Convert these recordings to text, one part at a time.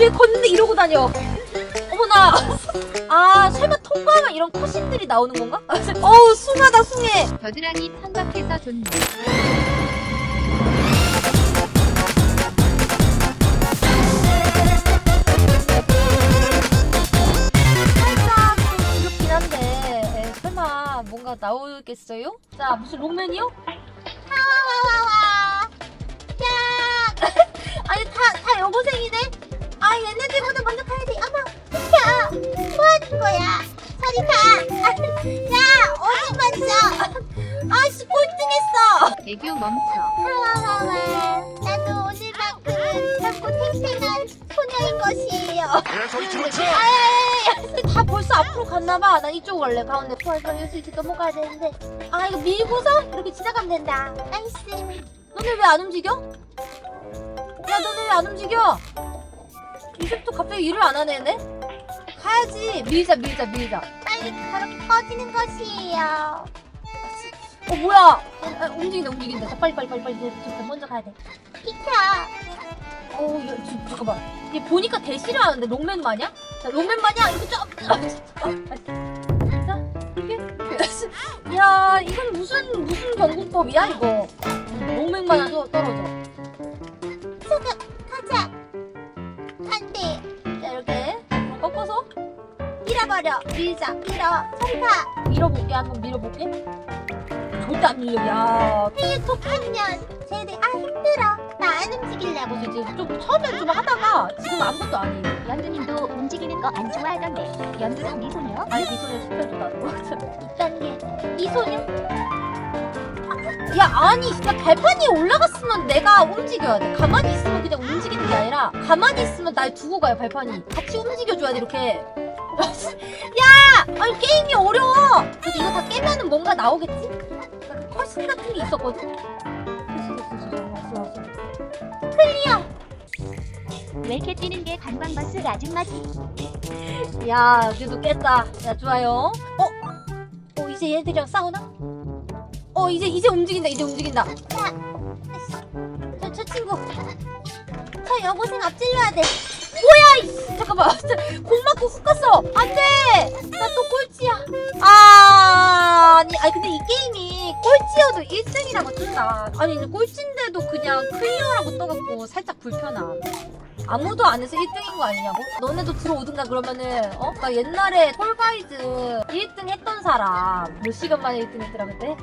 왜 걷는데 이러고 다녀? 어머나. 아, 설마 통과하면 이런 컷신들이 나오는 건가? 어우, 숭하다, 숭해. 겨드랑이 삼각해서 좋네. 살짝 좀 두렵긴 한데, 에, 설마 뭔가 나오겠어요? 자, 무슨 롱맨이요? 하와와와. 야! 아니, 다, 다 여고생이네? 아, 얘네들보다 먼저 가야 돼. 어머, 야! 뭐 하는 거야? 저리 가! 야! 어디 만져! 아씨, 꼴등했어! 애교 멈춰. 하와와와. 나도 오늘만큼은 젊고 탱탱한 소녀일 것이에요. 개소리 집어쳐! 아야야야! 다 벌써 앞으로 갔나봐. 난 이쪽 갈래, 가운데. 좋아, 여기서 이렇게 넘어가야 되는데. 아, 이거 밀고서 이렇게 지나가면 된다. 나이스. 너네 왜 안 움직여? 야, 너네 왜 안 움직여? 이제부터 갑자기 일을 안 하네, 얘네? 가야지. 밀자, 밀자, 밀자. 빨리 그렇게 퍼지는 것이에요. 어, 뭐야? 아, 아, 움직인다, 움직인다. 자, 빨리, 빨리, 빨리, 빨리. 먼저 가야 돼. 비켜. 어, 야, 지, 잠깐만. 얘 보니까 대시를 하는데 롱맨 마냥? 자, 롱맨 마냥 이렇게 좀. 자, 이렇게. 이렇게. 야, 이건 무슨 무슨 경고법이야 이거? 롱맨 마냥 또 떨어져. 밀어버려. 밀자. 밀어. 가. 밀어볼게. 한번 밀어볼게. 절대 안 밀려. 야. 힐톡 하면 쟤네 아 힘들어. 나 안 움직이려고 지금 좀 처음엔 좀 하다가 지금 아무것도 안 해. 연두님도 움직이는 거 안 좋아하던데 연두랑 미소녀? 아니 이소녀 시켜줘 이딴 게 이소녀? 야 아니 진짜 발판이 올라갔으면 내가 움직여야 돼 가만히 있으면 그냥 움직이는 게 아니라 가만히 있으면 날 두고 가요 발판이 같이 움직여줘야 돼 이렇게 야 아니 게임이 어려워 그래도 이거 다 깨면은 뭔가 나오겠지? 약간 컷신 같은 게 있었거든? 됐어 됐어 됐어 왔어 왔어 왜 이렇게 뛰는 게 관광버스 아줌마지? 야, 그래도 깼다. 야, 좋아요. 어? 어, 이제 얘네들이랑 싸우나? 어, 이제, 이제 움직인다, 이제 움직인다. 야, 저, 저 친구. 저 여고생 앞질러야 돼. 뭐야, 이씨. 잠깐만. 공 맞고 훅 갔어. 안 돼! 나 또 꼴찌야. 아, 아니, 아니, 근데 이 게임이 꼴찌여도 1등이라고 뜬다. 아니, 꼴찌인데도 그냥 클리어라고 떠갖고 살짝 불편함. 아무도 안 해서 1등인 거 아니냐고? 너네도 들어오든가 그러면은 어? 나 옛날에 톨가이드 1등 했던 사람 몇 시간 만에 1등 했더라 그때?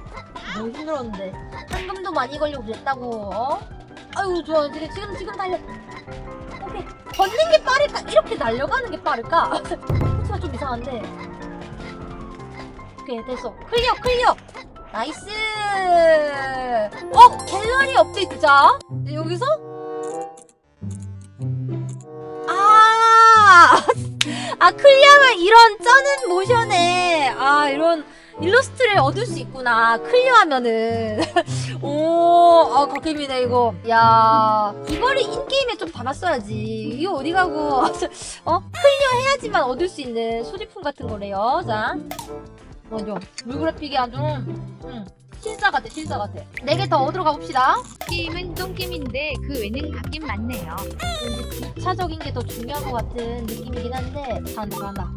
너무 힘들었는데 상금도 많이 걸리고 그랬다고 어? 아유 좋아 지금 지금 지금 달려 걷는 게 빠를까? 이렇게 날려가는 게 빠를까? 코치가 좀 이상한데. 오케이 됐어. 클리어 클리어! 나이스! 어 갤러리 업데이트자? 여기서? 아, 아 클리어하면 이런 쩌는 모션에. 아 이런 일러스트를 얻을 수 있구나. 클리어하면은. 오, 아 갓게임이네 이거. 야 이거를 인게임에 좀 담았어야지. 이거 어디 가고. 어? 클리어 해야지만 얻을 수 있는 소지품 같은 거래요. 자. 먼저 물그래픽이 아주 음, 신사 같아 신사 같아. 네 개 더 얻으러 가봅시다. 게임은 똥게임인데 그 외는 갓겜 맞네요. 왠지 부차적인 게 더 중요한 것 같은 느낌이긴 한데 잘한다 잘한다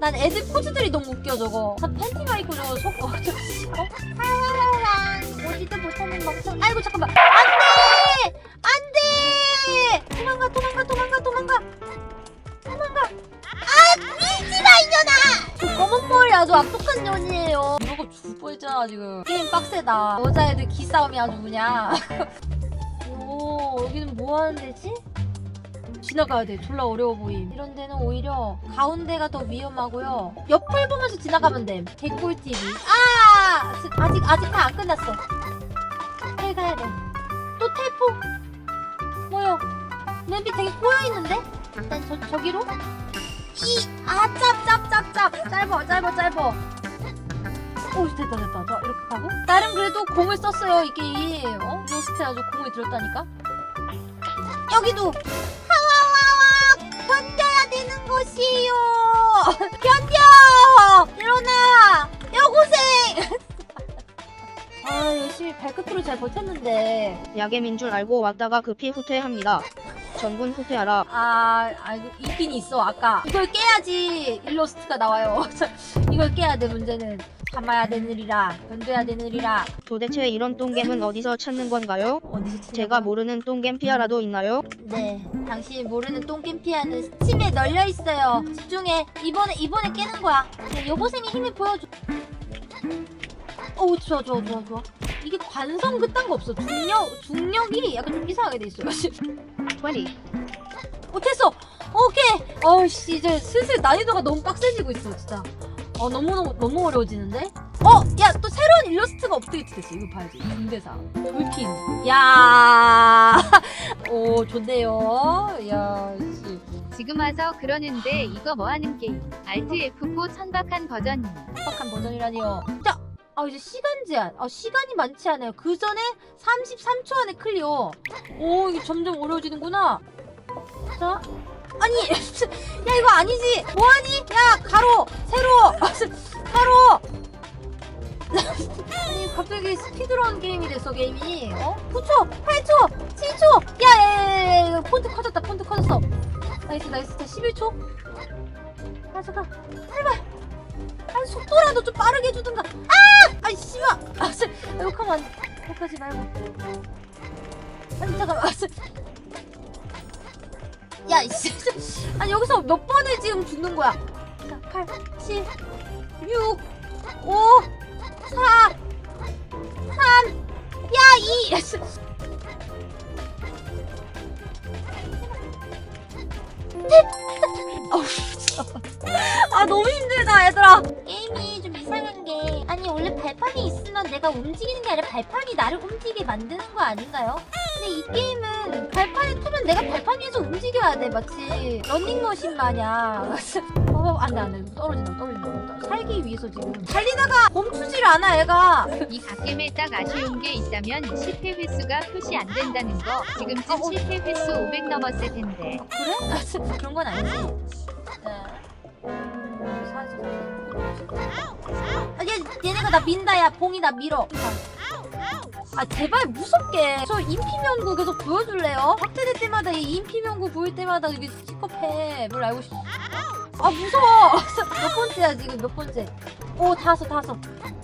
난 애들 포즈들이 너무 웃겨 저거. 다 팬티가 입고 저거 속 어, 저, 어? 오지도 못하는 멍청. 아이고 잠깐만. 안돼! 안돼! 도망가 도망가 도망가 도망가. 도망가. 아 밀지마 이년아! 저 검은 머리 아주 악독한 년이에요. 이러고 죽을 뻔했잖아 지금. 게임 빡세다. 여자애들 기싸움이 아주 그냥. 오 여기는 뭐 하는 데지? 지나가야 돼. 졸라 어려워 보임. 이런 데는 오히려 가운데가 더 위험하고요. 옆을 보면서 지나가면 돼 개꿀팁이 아! 아직 아직 다 안 끝났어. 빨리 가야 돼또 텔포. 뭐야? 맵이 되게 꼬여있는데? 일단 저, 저기로? 이 아짭짭짭짭. 짧아 짧아 짧아 오 됐다 됐다. 자 이렇게 가고? 나름 그래도 공을 썼어요 이 게임 어? 로스트 아주 공을 들였다니까? 여기도 견뎌야 되는 것이요. 견뎌! 일어나! 여고생! 아아 열심히 발끝으로 잘 버텼는데. 야겜인 줄 알고 왔다가 급히 후퇴합니다. 전군 후퇴하라. 아, 아 이거 있긴 있어 아까. 이걸 깨야지 일러스트가 나와요. 이걸 깨야 돼 문제는 참아야 되느리라 견뎌야 되느리라. 도대체 이런 똥겜은 어디서 찾는 건가요? 어디서 치냐고? 제가 모르는 똥겜 피아라도 있나요? 네 당신이 모르는 똥겜 피아는 스팀에 널려 있어요. 집중해. 이번에 이번에 깨는 거야. 네, 여고생이 힘을 보여줘. 오 좋아 좋아 좋아 좋아. 이게 관성 그딴 거 없어. 중력 중력이 약간 좀 이상하게 돼 있어요 20. 어 됐어. 오케이. 어씨 이제 슬슬 난이도가 너무 빡세지고 있어 진짜 어 너무 너무 너무 어려워지는데 어 야 또 새로운 일러스트가 업데이트 됐어 이거 봐야지 군대사 돌핀 야 오 좋네요 야 씨 지금 와서 그러는데 이거 뭐 하는 게임? 알트 F4 천박한 버전이. 빡한 버전이라니요 자 아, 이제 시간 제한. 아, 시간이 많지 않아요. 그 전에 33초 안에 클리어. 오, 이게 점점 어려워지는구나. 자. 아니, 야, 이거 아니지. 뭐하니? 야, 가로, 세로, 가로. 아니, 갑자기 스피드런 게임이 됐어, 게임이. 어? 9초, 8초, 7초. 야, 야, 야, 야, 야, 폰트 커졌다, 폰트 커졌어. 나이스, 나이스. 자, 11초. 아, 잠깐. 제발. 아니 속도라도 좀 빠르게 해주든가 아! 아이 씨발 아 씨, 욕하면 안 욕하지 말고 아니 잠깐만 아, 씨. 야 이씨 아니 여기서 몇 번을 지금 죽는 거야 자, 8 7 6 5 4 3 야, 2 야, 씨. 어우, 진짜. 아 너무 힘들다 얘들아 게임이 아니 원래 발판이 있으면 내가 움직이는 게 아니라 발판이 나를 움직이게 만드는 거 아닌가요? 근데 이 게임은 발판에 두면 내가 발판 위에서 움직여야 돼 마치 런닝머신 마냥 어 안돼 안돼 떨어진다 떨어진다 살기 위해서 지금 달리다가 멈추질 않아 얘가 이 갓겜에 딱 아쉬운 게 있다면 실패 횟수가 표시 안 된다는 거. 지금쯤 어, 어. 실패 횟수 500 넘었을 텐데. 그래? 아, 그런 건 아니지. 네. 음, 아, 얘, 얘네가 나 민다, 야. 봉이 나 밀어. 아, 제발 무섭게. 저 인피명구 계속 보여줄래요? 확대될 때마다 이 인피명구 보일 때마다 이게 스티커패. 뭘 알고 싶어. 아, 무서워. 몇 번째야, 지금 몇 번째. 오, 다섯, 다섯.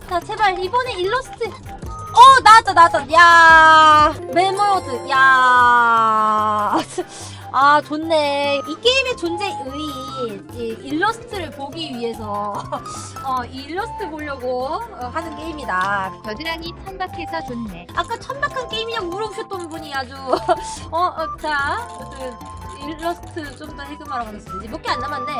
자, 제발, 이번에 일러스트. 어, 나왔다, 나왔다. 야 메모드. 야 아 좋네. 이 게임의 존재 의의 이 일러스트를 보기 위해서 어, 이 일러스트 보려고 어, 하는 게임이다. 겨드랑이 천박해서 좋네. 아까 천박한 게임이냐고 물어보셨던 분이 아주 어, 어, 자 일러스트 좀더 가겠습니다. 이제 몇개 안 남았네